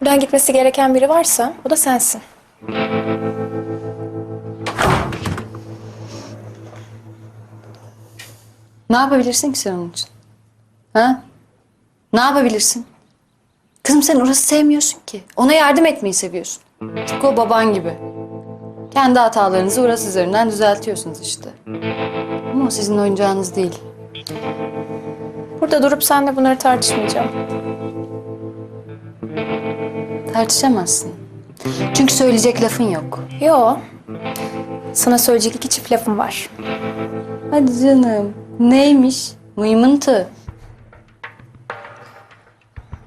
Buradan gitmesi gereken biri varsa o da sensin. Ne yapabilirsin ki sen onun için? Ha? Ne yapabilirsin? Kızım sen orası sevmiyorsun ki. Ona yardım etmeyi seviyorsun. Tıpkı o baban gibi. Kendi hatalarınızı orası üzerinden düzeltiyorsunuz işte. Ama o sizin oyuncağınız değil. Burada durup seninle bunları tartışmayacağım. Tartışamazsın. Çünkü söyleyecek lafın yok. Yo. Sana söyleyecek iki çift lafım var. Hadi canım. Neymiş? Mıymıntı.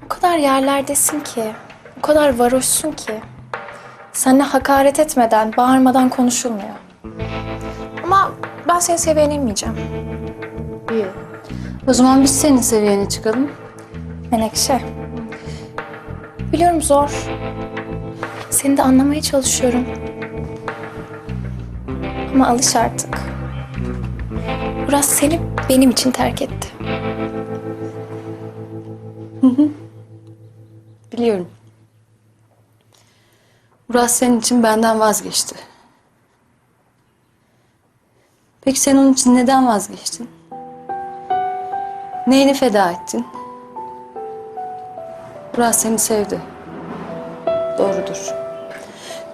O kadar yerlerdesin ki, o kadar varoşsun ki. Seninle hakaret etmeden, bağırmadan konuşulmuyor. Ama ben senin seviyene inmeyeceğim. İyi. O zaman biz senin seviyene çıkalım. Menekşe. Biliyorum zor. Seni de anlamaya çalışıyorum. Ama alış artık. Uras seni benim için terk etti. Biliyorum. Murat senin için benden vazgeçti. Peki sen onun için neden vazgeçtin? Neyini feda ettin? Murat seni sevdi. Doğrudur.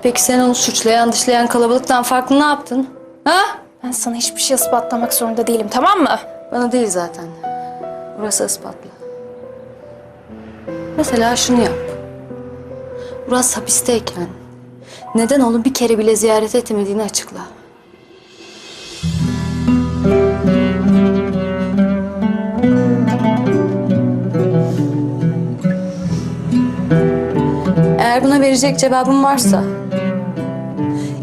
Peki sen onu suçlayan, dışlayan kalabalıktan farklı ne yaptın? Ha? Ben sana hiçbir şey ispatlamak zorunda değilim tamam mı? Bana değil zaten. Burası ispatla. Mesela şunu yap. Uras hapisteyken neden onu bir kere bile ziyaret etmediğini açıkla. Verecek cevabım varsa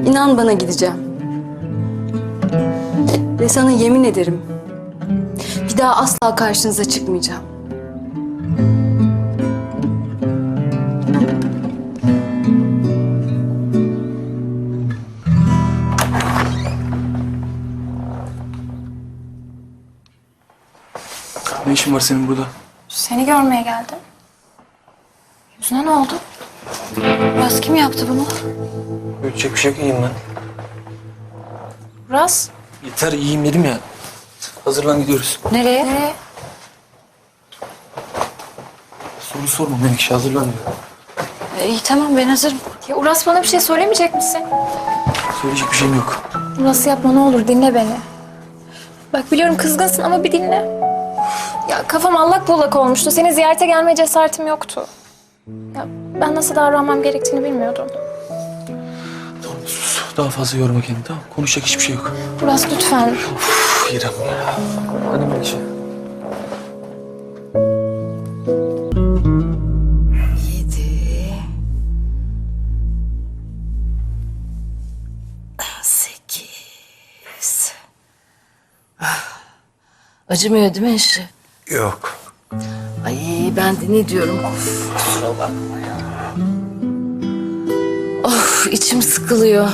inan bana gideceğim. Ve sana yemin ederim bir daha asla karşınıza çıkmayacağım. Ne işin var senin burada? Seni görmeye geldim. Yüzüne ne oldu? Uras kim yaptı bunu? Ölecek bir şey yok, iyiyim ben. Uras. Yeter iyiyim dedim ya. Hazırlan gidiyoruz. Nereye? Nereye? Soru sorma Menekşe hazırlan diyor. iyi tamam ben hazırım. Ya Uras bana bir şey söylemeyecek misin? Söyleyecek bir şeyim yok. Uras yapma ne olur dinle beni. Bak biliyorum kızgınsın ama bir dinle. Ya kafam allak bullak olmuştu. Seni ziyarete gelmeye cesaretim yoktu. Ben nasıl davranmam gerektiğini bilmiyordum. Tamam sus. Daha fazla yorma kendini tamam? Konuşacak hiçbir şey yok. Uras lütfen. Uf, İrem ya. Hadi Menekşe. Sekiz. Ah, Acımıyor değil mi eşi? Yok. Ay ben de ne diyorum? Of kusura bakma ya. Of içim sıkılıyor.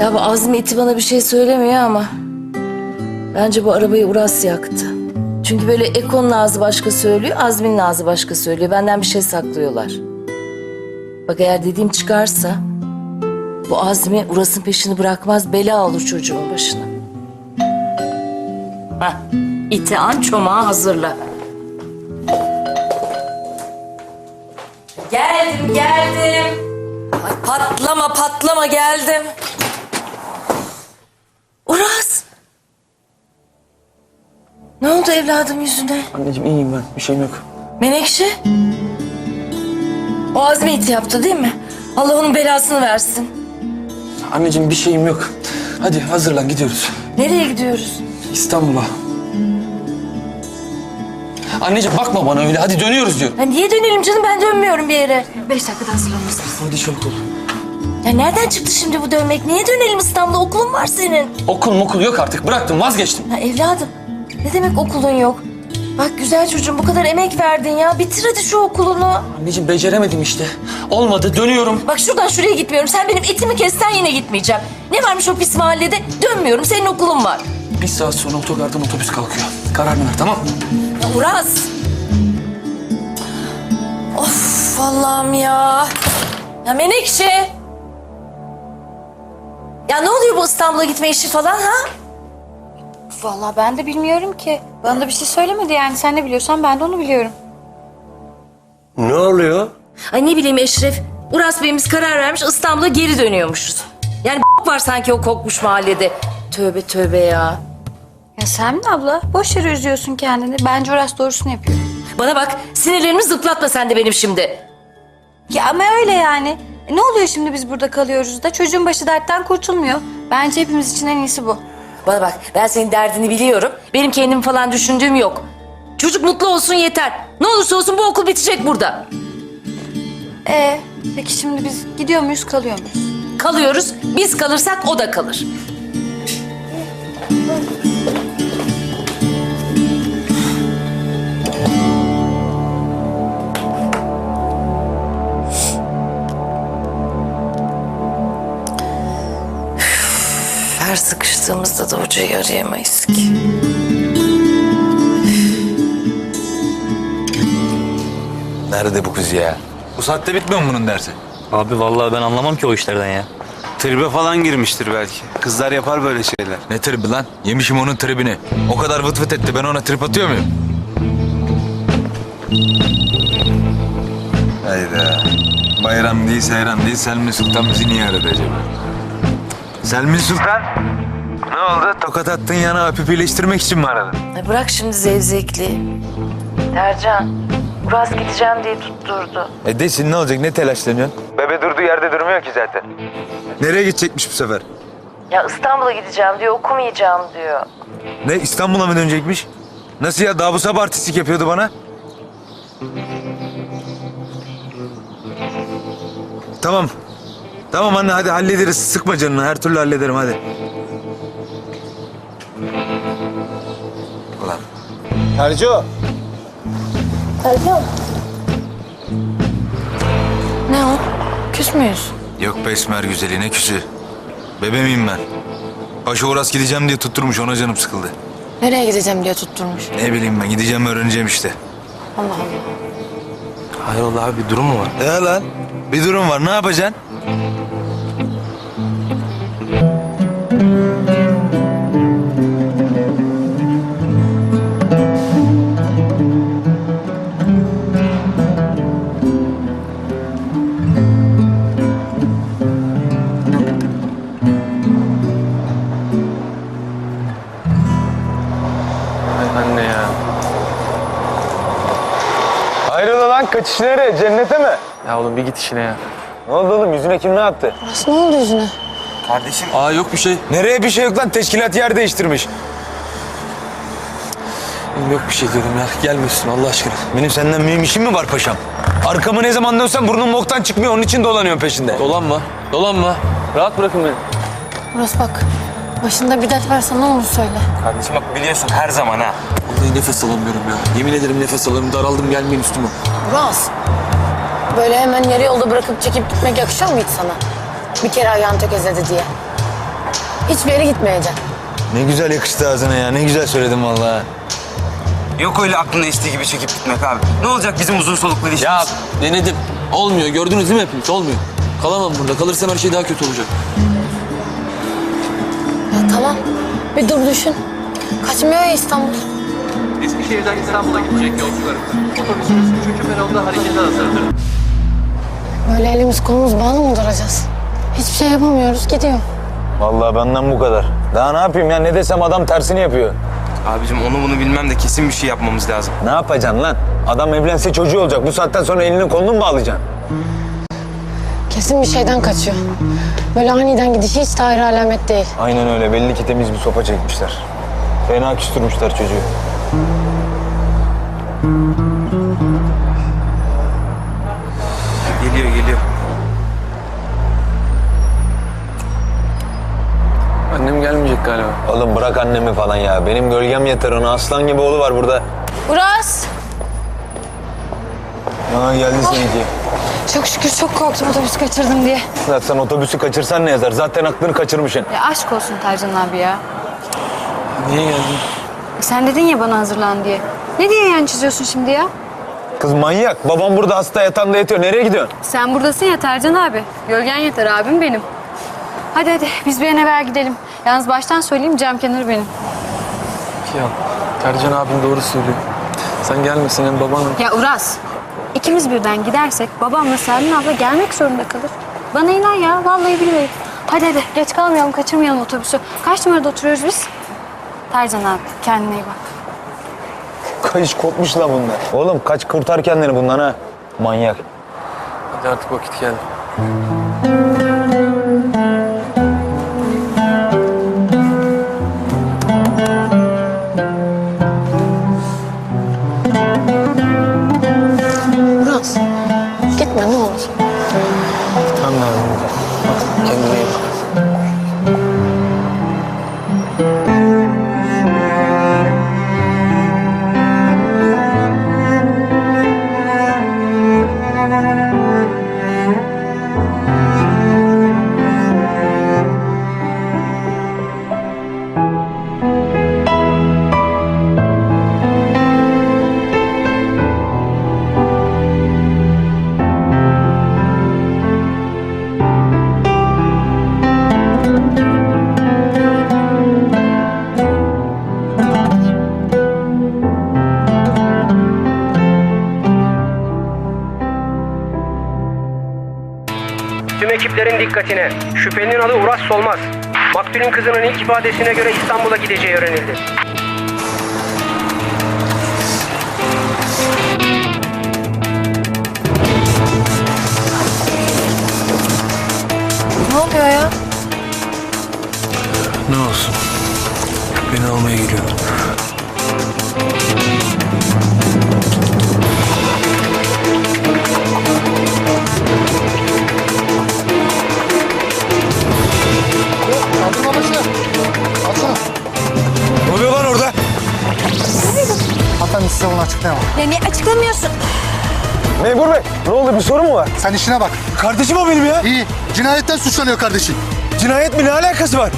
Ya bu Azmi iti bana bir şey söylemiyor ama... Bence bu arabayı Uras yaktı. Çünkü böyle Eko'nun ağzı başka söylüyor, Azmi'nin ağzı başka söylüyor. Benden bir şey saklıyorlar. Bak eğer dediğim çıkarsa... Bu Azmi Uras'ın peşini bırakmaz, bela olur çocuğun başına. Heh, iti an çomağı hazırla. Geldim, geldim. Ay patlama, patlama geldim. Uras. Ne oldu evladım yüzüne? Anneciğim iyiyim ben. Bir şeyim yok. Menekşe. O Azmi iti yaptı değil mi? Allah onun belasını versin. Anneciğim bir şeyim yok. Hadi hazırlan gidiyoruz. Nereye gidiyoruz? İstanbul'a. Anneciğim bakma bana öyle. Hadi dönüyoruz diyor. Ya niye dönelim canım ben dönmüyorum bir yere. Beş dakikada hazırlanırsın. Hadi çabuk ol. Ya nereden çıktı şimdi bu dönmek? Niye dönelim İstanbul'a? Okulun var senin. Okul mokul yok artık. Bıraktım vazgeçtim. Ya evladım ne demek okulun yok? Bak güzel çocuğum bu kadar emek verdin ya. Bitir hadi şu okulunu. Anneciğim beceremedim işte. Olmadı dönüyorum. Bak şuradan şuraya gitmiyorum. Sen benim etimi kessen yine gitmeyeceğim. Ne varmış o pis mahallede? Dönmüyorum. Senin okulun var. Bir saat sonra otogardan otobüs kalkıyor. Kararını ver tamam mı? Ya Uras. Of. Of Allah'ım ya. Ya Menekşe. Ya ne oluyor bu İstanbul'a gitme işi falan ha? Vallahi ben de bilmiyorum ki. Bana da bir şey söylemedi yani. Sen ne biliyorsan ben de onu biliyorum. Ne oluyor? Ay ne bileyim Eşref. Uras Bey'imiz karar vermiş İstanbul'a geri dönüyormuşuz. Yani var sanki o kokmuş mahallede. Tövbe tövbe ya. Sen mi abla? Boş yere üzüyorsun kendini. Bence orası doğrusunu yapıyor. Bana bak sinirlerimi zıplatma sen de benim şimdi. Ya ama öyle yani. E ne oluyor şimdi biz burada kalıyoruz da çocuğun başı dertten kurtulmuyor. Bence hepimiz için en iyisi bu. Bana bak ben senin derdini biliyorum. Benim kendim falan düşündüğüm yok. Çocuk mutlu olsun yeter. Ne olursa olsun bu okul bitecek burada. Ee, peki şimdi biz gidiyor muyuz kalıyor muyuz? Kalıyoruz. Biz kalırsak o da kalır. Her sıkıştığımızda da hocayı arayamayız ki. Nerede bu kız ya? Bu saatte bitmiyor mu bunun dersi? Abi vallahi ben anlamam ki o işlerden ya. Tribe falan girmiştir belki. Kızlar yapar böyle şeyler. Ne tribi lan? Yemişim onun tribini. O kadar vıt vıt etti. Ben ona trip atıyor muyum? Hayda. Bayram değil, seyran değil. Selmi Sultan bizi niye aradı acaba? Selmi Sultan? Ne oldu? Tokat attın yana öpüp iyileştirmek için mi aradın? Ay bırak şimdi zevzekliği. Tercan, Uras gideceğim diye tutturdu. E desin ne olacak? Ne telaşlanıyorsun? Bebe durduğu yerde durmuyor ki zaten. Nereye gidecekmiş bu sefer? Ya İstanbul'a gideceğim diyor, okumayacağım diyor. Ne İstanbul'a mı dönecekmiş? Nasıl ya? Daha bu sabah artistlik yapıyordu bana. Tamam. Tamam anne hadi hallederiz. Sıkma canını. Her türlü hallederim hadi. Terco. Ne o? Küs müyüz? Yok be Esmer güzeli ne küsü. Bebe miyim ben? Paşa Uras gideceğim diye tutturmuş ona canım sıkıldı. Nereye gideceğim diye tutturmuş. Ne bileyim ben gideceğim öğreneceğim işte. Allah Allah. Hayrola abi bir durum mu var? Ya lan bir durum var ne yapacaksın? Anne ya. Hayrola lan kaçış nereye? Cennete mi? Ya oğlum bir git işine ya. Ne oldu oğlum? Yüzüne kim ne yaptı? Nasıl ne oldu yüzüne? Kardeşim. Aa yok bir şey. Nereye bir şey yok lan teşkilat yer değiştirmiş. Yok bir şey diyorum ya. Gelmiyorsun Allah aşkına. Benim senden mühim işim mi var paşam? Arkamı ne zaman dönsem burnum boktan çıkmıyor onun için dolanıyorum peşinde. Dolanma. Dolanma. Rahat bırakın beni. Burası bak. Başında bir dert varsa ne olur söyle. Kardeşim bak biliyorsun her zaman ha. Vallahi nefes alamıyorum ya. Yemin ederim nefes alamıyorum. Daraldım gelmeyin üstüme. Uras, böyle hemen yarı yolda bırakıp çekip gitmek yakışıyor mu hiç sana? Bir kere ayağın tökezledi diye. Hiçbir yere gitmeyeceksin. Ne güzel yakıştı ağzına ya. Ne güzel söyledim vallahi. Yok öyle aklına estiği gibi çekip gitmek abi. Ne olacak bizim uzun soluklu ilişkimiz? Ya denedim. Olmuyor. Gördünüz değil mi hepiniz? Olmuyor. Kalamam burada. Kalırsam her şey daha kötü olacak. Ya tamam, bir dur düşün. Kaçmıyor ya İstanbul. Eskişehir'den İstanbul'a gidecek yolcularımız. Otobüsümüz 3. peronda harekete hazırdır. Böyle elimiz kolumuz bağlı mı duracağız? Hiçbir şey yapamıyoruz, gidiyor. Vallahi benden bu kadar. Daha ne yapayım ya? Ne desem adam tersini yapıyor. Abicim onu bunu bilmem de kesin bir şey yapmamız lazım. Ne yapacaksın lan? Adam evlense çocuğu olacak. Bu saatten sonra elini kolunu mu bağlayacaksın? Kesin bir şeyden kaçıyor. Böyle aniden gidişi hiç ayrı alamet değil. Aynen öyle. Belli ki temiz bir sopa çekmişler. Fena küstürmüşler çocuğu. Geliyor geliyor. Annem gelmeyecek galiba. Oğlum bırak annemi falan ya. Benim gölgem yeter ona. Aslan gibi oğlu var burada. Uras! Aa geldi seninki. Çok şükür çok korktum otobüs kaçırdım diye. Zaten sen otobüsü kaçırsan ne yazar? Zaten aklını kaçırmışsın. Ya aşk olsun Tercan abi ya. Niye geldin? E Sen dedin ya bana hazırlan diye. Ne diye yan çiziyorsun şimdi ya? Kız manyak. Babam burada hasta yatağında yatıyor. Nereye gidiyorsun? Sen buradasın ya Tercan abi. Gölgen yeter abim benim. Hadi hadi biz bir an evvel gidelim. Yalnız baştan söyleyeyim cam kenarı benim. Ya Tercan abin doğru söylüyor. Sen gelmesin hem baban... Ya Uras, ikimiz birden gidersek babamla Selmin abla gelmek zorunda kalır. Bana inan ya, vallahi billahi. Hadi hadi, geç kalmayalım, kaçırmayalım otobüsü. Kaç numarada oturuyoruz biz? Tercan abi, kendine iyi bak. Kayış kopmuş la bunlar. Oğlum kaç kurtar kendini bundan ha. Manyak. Hadi artık vakit geldi. Tüm ekiplerin dikkatine. Şüphelinin adı Uras Solmaz. Maktulün kızının ilk ifadesine göre İstanbul'a gideceği öğrenildi. Ne oluyor ya? Ne olsun. Beni almaya geliyor. Size onu açıklayamam. Ya niye açıklamıyorsun? Memur bey ne oldu bir sorun mu var? Sen işine bak. Kardeşim o benim ya. İyi. Cinayetten suçlanıyor kardeşin. Cinayet mi ne alakası var?